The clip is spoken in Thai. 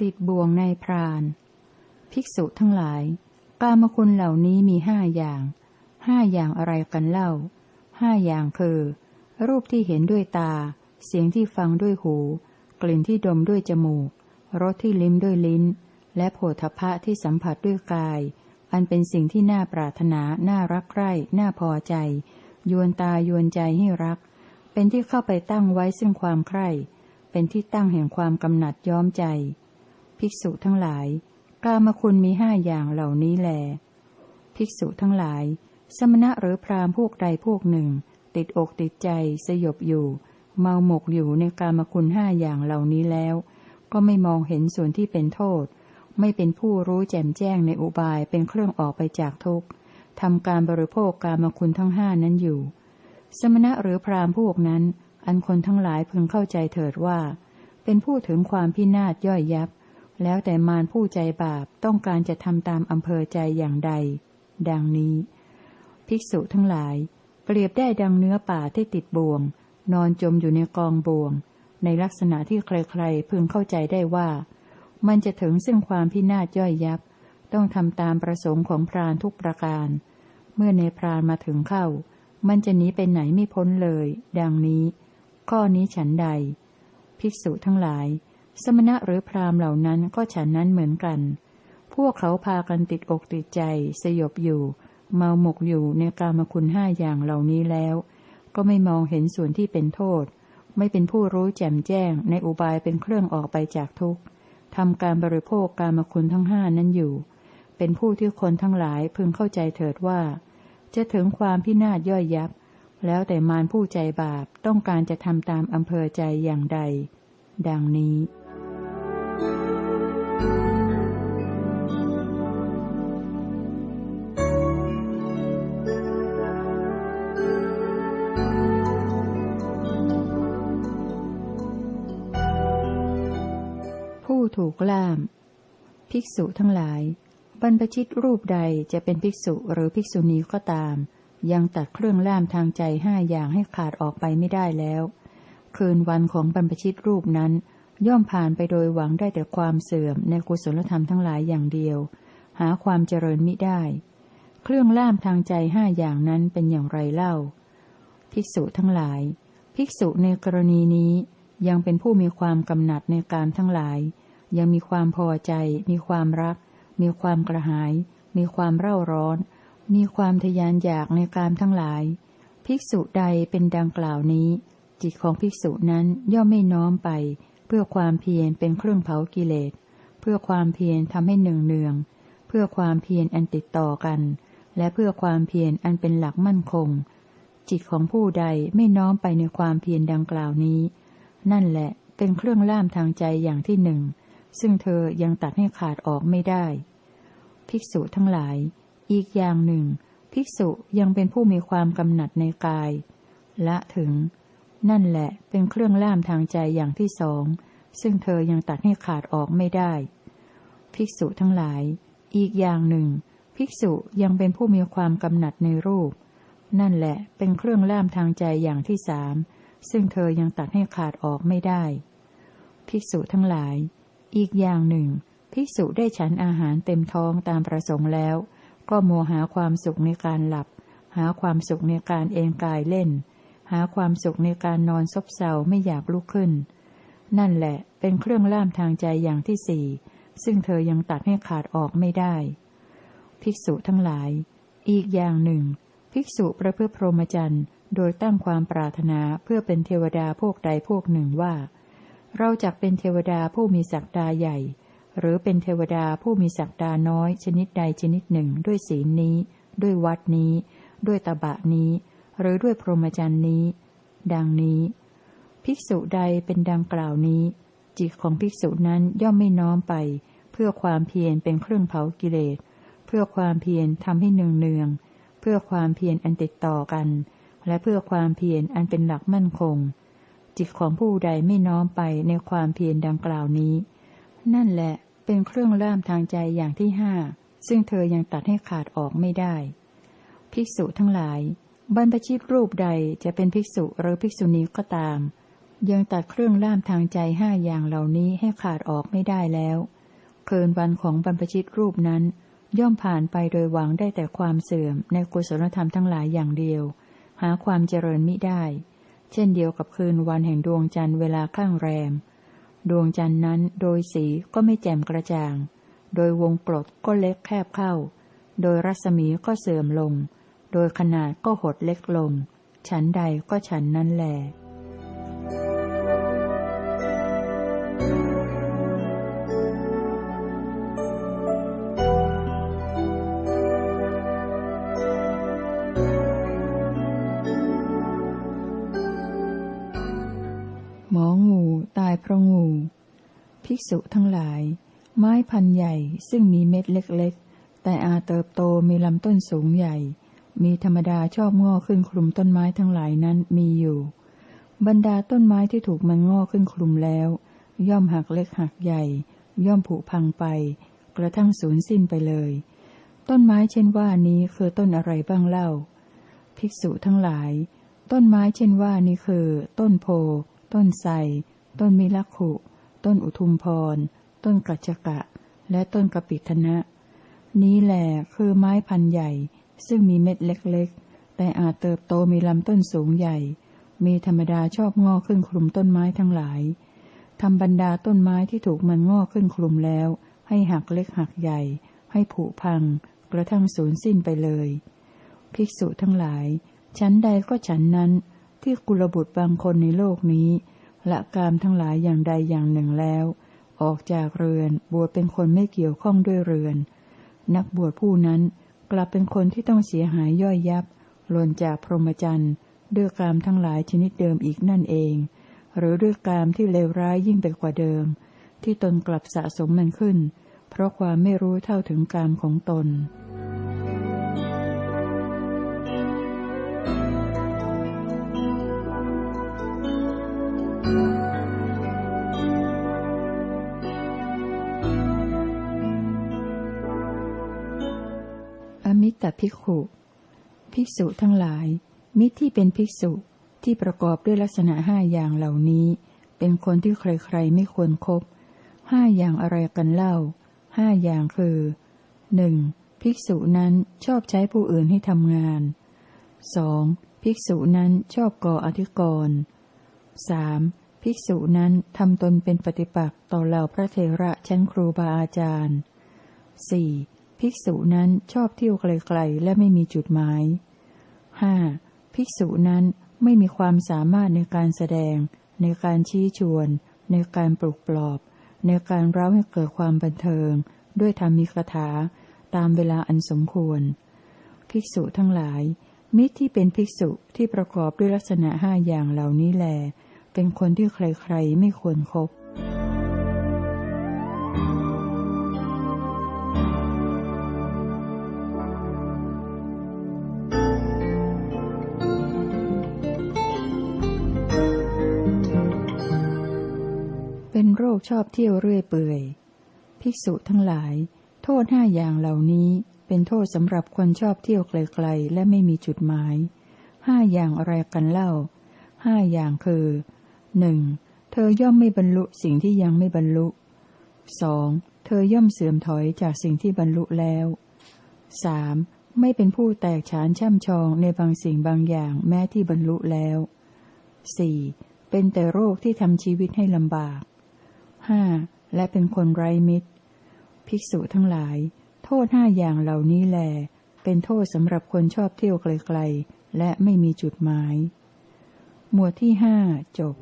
ติดบ่วงในพราน ภิกษุทั้งหลาย กามคุณเหล่านี้มีห้าอย่าง ห้าอย่างอะไรกันเล่า ห้าอย่างคือ รูปที่เห็นด้วยตา เสียงที่ฟังด้วยหู กลิ่นที่ดมด้วยจมูก รสที่ลิ้มด้วยลิ้น และโผฏฐะที่สัมผัสด้วยกาย อันเป็นสิ่งที่น่าปรารถนา น่ารักใคร่ น่าพอใจ ยวนตายวนใจให้รัก เป็นที่เข้าไปตั้งไว้ซึ่งความใคร่เป็นที่ตั้งแห่งความกำหนัดย้อมใจ ภิกษุทั้งหลาย กามคุณมีห้าอย่างเหล่านี้แล ภิกษุทั้งหลาย สมณะหรือพราหมณ์พวกใดพวกหนึ่ง ติดอกติดใจสยบอยู่ เมาหมกอยู่ในกามคุณห้าอย่างเหล่านี้แล้ว ก็ไม่มองเห็นส่วนที่เป็นโทษ ไม่เป็นผู้รู้แจ่มแจ้งในอุบายเป็นเครื่องออกไปจากทุกข์ทำการบริโภคกามคุณทั้งห้านั้นอยู่ สมณะหรือพราหมณ์พวกนั้น อันคนทั้งหลายพึงเข้าใจเถิดว่า เป็นผู้ถึงความพินาศย่อยยับ แล้วแต่มารผู้ใจบาปต้องการจะทำตามอำเภอใจอย่างใด ดังนี้ ภิกษุทั้งหลาย เปรียบได้ดังเนื้อป่าที่ติดบ่วง นอนจมอยู่ในกองบ่วง ในลักษณะที่ใครๆพึงเข้าใจได้ว่า มันจะถึงซึ่งความพินาศย่อยยับ ต้องทำตามประสงค์ของพรานทุกประการ เมื่อในพรานมาถึงเข้า มันจะหนีไปไหนไม่พ้นเลย ดังนี้ ข้อนี้ฉันใด ภิกษุทั้งหลาย สมณะหรือพราหมณ์เหล่านั้นก็ฉันนั้นเหมือนกัน พวกเขาพากันติดอกติดใจ สยบอยู่ เมาหมกอยู่ในกามคุณห้าอย่างเหล่านี้แล้ว ก็ไม่มองเห็นส่วนที่เป็นโทษ ไม่เป็นผู้รู้แจ่มแจ้ง ในอุบายเป็นเครื่องออกไปจากทุกข์ทำการบริโภคกามคุณทั้งห้านั้นอยู่ เป็นผู้ที่คนทั้งหลายพึงเข้าใจเถิดว่า จะถึงความพินาศย่อยยับ แล้วแต่มารผู้ใจบาปต้องการจะทำตามอำเภอใจอย่างใด ดังนี้ ถูกล่าม ภิกษุทั้งหลาย บรรพชิตรูปใดจะเป็นภิกษุหรือภิกษุณีก็ตาม ยังตัดเครื่องล่ามทางใจห้าอย่างให้ขาดออกไปไม่ได้แล้ว คืนวันของบรรพชิตรูปนั้น ย่อมผ่านไปโดยหวังได้แต่ความเสื่อมในกุศลธรรมทั้งหลายอย่างเดียว หาความเจริญมิได้ เครื่องล่ามทางใจห้าอย่างนั้นเป็นอย่างไรเล่า ภิกษุทั้งหลาย ภิกษุในกรณีนี้ยังเป็นผู้มีความกำหนัดในการทั้งหลาย ยังมีความพอใจ มีความรัก มีความกระหาย มีความเร่าร้อน มีความทยานอยากในการทั้งหลาย ภิกษุใดเป็นดังกล่าวนี้ จิตของภิกษุนั้นย่อมไม่น้อมไป เพื่อความเพียรเป็นเครื่องเผากิเลส เพื่อความเพียรทำให้หนึ่งเนือง เพื่อความเพียรอันติดต่อกัน และเพื่อความเพียรอันเป็นหลักมั่นคง จิตของผู้ใดไม่น้อมไปในความเพียรดังกล่าวนี้ นั่นแหละเป็นเครื่องล่ามทางใจอย่างที่หนึ่ง ซึ่งเธอยังตัดให้ขาดออกไม่ได้ ภิกษุทั้งหลาย อีกอย่างหนึ่ง ภิกษุยังเป็นผู้มีความกำหนัดในกาย ละถึง นั่นแหละเป็นเครื่องล่ามทางใจอย่างที่สอง ซึ่งเธอยังตัดให้ขาดออกไม่ได้ ภิกษุทั้งหลาย อีกอย่างหนึ่ง ภิกษุยังเป็นผู้มีความกำหนัดในรูป นั่นแหละเป็นเครื่องล่ามทางใจอย่างที่สามซึ่งเธอยังตัดให้ขาดออกไม่ได้ ภิกษุทั้งหลาย อีกอย่างหนึ่ง ภิกษุได้ฉันอาหารเต็มท้องตามประสงค์แล้ว ก็โมหาความสุขในการหลับ หาความสุขในการเอนกายเล่น หาความสุขในการนอนซบเซาไม่อยากลุกขึ้น นั่นแหละเป็นเครื่องล่ามทางใจอย่างที่สี่ซึ่งเธอยังตัดให้ขาดออกไม่ได้ ภิกษุทั้งหลาย อีกอย่างหนึ่ง ภิกษุประพฤติพรหมจรรย์ โดยตั้งความปรารถนาเพื่อเป็นเทวดาพวกใดพวกหนึ่งว่า เราจักเป็นเทวดาผู้มีศักดาใหญ่ หรือเป็นเทวดาผู้มีศักดาน้อยชนิดใดชนิดหนึ่งด้วยศีลนี้ ด้วยวัดนี้ ด้วยตบะนี้ หรือด้วยพรหมจรรย์นี้ ดังนี้ ภิกษุใดเป็นดังกล่าวนี้ จิตของภิกษุนั้นย่อมไม่น้อมไป เพื่อความเพียรเป็นเครื่องเผากิเลส เพื่อความเพียรทำให้เนืองเนือง เพื่อความเพียรอันติดต่อกัน และเพื่อความเพียรอันเป็นหลักมั่นคง จิตของผู้ใดไม่น้อมไปในความเพียรดังกล่าวนี้ นั่นแหละเป็นเครื่องล่ามทางใจอย่างที่ห้าซึ่งเธอยังตัดให้ขาดออกไม่ได้ ภิกษุทั้งหลาย บรรพชิตรูปใดจะเป็นภิกษุหรือภิกษุณีก็ตาม ยังตัดเครื่องล่ามทางใจห้าอย่างเหล่านี้ให้ขาดออกไม่ได้แล้ว เคืนวันของบรรพชิตรูปนั้น ย่อมผ่านไปโดยหวังได้แต่ความเสื่อมในกุศลธรรมทั้งหลายอย่างเดียว หาความเจริญมิได้ เช่นเดียวกับคืนวันแห่งดวงจันทร์เวลาข้างแรม ดวงจันทร์นั้นโดยสีก็ไม่แจ่มกระจ่าง โดยวงกลดก็เล็กแคบเข้า โดยรัศมีก็เสื่อมลง โดยขนาดก็หดเล็กลง ฉันใดก็ฉันนั้นแหละ ษุทั้งหลาย ไม้พันใหญ่ซึ่งมีเม็ดเล็กๆ แต่อาเติบโตมีลำต้นสูงใหญ่ มีธรรมดาชอบงอกขึ้นคลุมต้นไม้ทั้งหลายนั้นมีอยู่ บรรดาต้นไม้ที่ถูกมันงอกขึ้นคลุมแล้ว ย่อมหักเล็กหักใหญ่ ย่อมผุพังไป กระทั่งสูญสิ้นไปเลย ต้นไม้เช่นว่านี้คือต้นอะไรบ้างเล่า ภิกษุทั้งหลาย ต้นไม้เช่นว่านี้คือ ต้นโพ ต้นไทรต้นมิลักขุ ต้นอุทุมพร ต้นกัจจกะ และต้นกปิธนะ นี้แหละคือไม้พันธุ์ใหญ่ ซึ่งมีเม็ดเล็กๆ แต่อาจเติบโตมีลำต้นสูงใหญ่ มีธรรมดาชอบงอกขึ้นคลุมต้นไม้ทั้งหลายทำบรรดาต้นไม้ที่ถูกมันงอกขึ้นคลุมแล้ว ให้หักเล็กหักใหญ่ ให้ผุพัง กระทั่งสูญสิ้นไปเลย ภิกษุทั้งหลาย ชั้นใดก็ฉันนั้นที่กุลบุตรบางคนในโลกนี้ ละกามทั้งหลายอย่างใดอย่างหนึ่งแล้ว ออกจากเรือนบวชเป็นคนไม่เกี่ยวข้องด้วยเรือน นักบวชผู้นั้นกลับเป็นคนที่ต้องเสียหายย่อยยับหล่นจากพรหมจรรย์ด้วยกามทั้งหลายชนิดเดิมอีกนั่นเอง หรือด้วยกามที่เลวร้ายยิ่งไปกว่าเดิม ที่ตนกลับสะสมมันขึ้น เพราะความไม่รู้เท่าถึงกามของตน ตภิกขุ ภิกษุทั้งหลาย มิตรที่เป็นภิกษุที่ประกอบด้วยลักษณะห้าอย่างเหล่านี้ เป็นคนที่ใครๆไม่ควรครบห้าอย่างอะไรกันเล่าห้าอย่างคือหนึ่งภิกษุนั้นชอบใช้ผู้อื่นให้ทำงานสองภิกษุนั้นชอบก่ออธิกรณ์สามภิกษุนั้นทำตนเป็นปฏิปักษ์ต่อเหล่าพระเทระชั้นครูบาอาจารย์สี่ ภิกษุนั้นชอบเที่ยวไกลๆและไม่มีจุดหมายห้าภิกษุนั้นไม่มีความสามารถในการแสดง ในการชี้ชวน ในการปลุกปลอบ ในการร้าให้เกิดความบันเทิง ด้วยธรรมีคาถา ตามเวลาอันสมควร ภิกษุทั้งหลาย มิตรที่เป็นภิกษุที่ประกอบด้วยลักษณะห้าอย่างเหล่านี้แล เป็นคนที่ใครๆไม่ควรครบ ชอบเที่ยวเรื่อยเปื่อย ภิกษุทั้งหลาย โทษห้าอย่างเหล่านี้เป็นโทษสำหรับคนชอบเที่ยวไกลๆและไม่มีจุดหมาย ห้าอย่างอะไรกันเล่า ห้าอย่างคือหนึ่งเธอย่อมไม่บรรลุสิ่งที่ยังไม่บรรลุสองเธอย่อมเสื่อมถอยจากสิ่งที่บรรลุแล้วสามไม่เป็นผู้แตกฉานช่ำชองในบางสิ่งบางอย่างแม้ที่บรรลุแล้วสี่เป็นแต่โรคที่ทำชีวิตให้ลำบาก ห้าและเป็นคนไร้มิตร ภิกษุทั้งหลาย โทษห้าอย่างเหล่านี้แล เป็นโทษสำหรับคนชอบเที่ยวไกลๆ และไม่มีจุดหมาย หมวดที่ห้าจบ